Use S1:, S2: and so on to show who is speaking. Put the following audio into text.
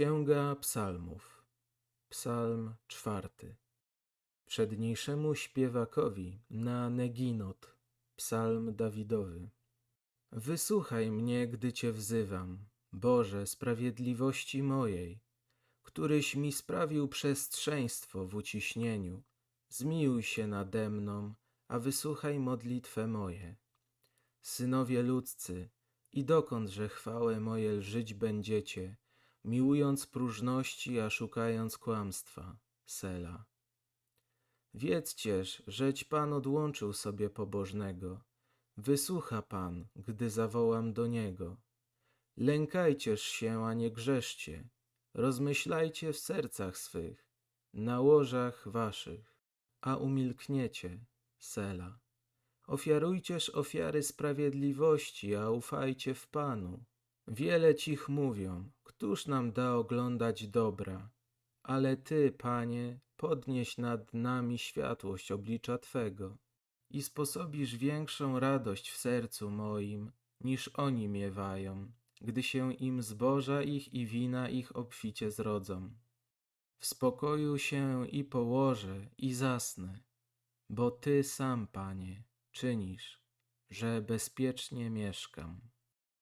S1: Księga Psalmów, Psalm czwarty. Przedniejszemu śpiewakowi na Neginot, Psalm Dawidowy. Wysłuchaj mnie, gdy Cię wzywam, Boże sprawiedliwości mojej, któryś mi sprawił przestrzeństwo w uciśnieniu. Zmiłuj się nade mną, a wysłuchaj modlitwę moje. Synowie ludzcy, i dokądże chwałę moje lżyć będziecie, miłując próżności, a szukając kłamstwa. Sela. Wiedzcież, żeć Pan odłączył sobie pobożnego. Wysłucha Pan, gdy zawołam do Niego. Lękajcież się, a nie grzeszcie. Rozmyślajcie w sercach swych, na łożach waszych, a umilkniecie. Sela. Ofiarujcież ofiary sprawiedliwości, a ufajcie w Panu. Wiele cich mówią, któż nam da oglądać dobra? Ale Ty, Panie, podnieś nad nami światłość oblicza Twego i sposobisz większą radość w sercu moim, niż oni miewają, gdy się im zboża ich i wina ich obficie zrodzą. W spokoju się i położę i zasnę, bo Ty sam, Panie, czynisz, że bezpiecznie mieszkam.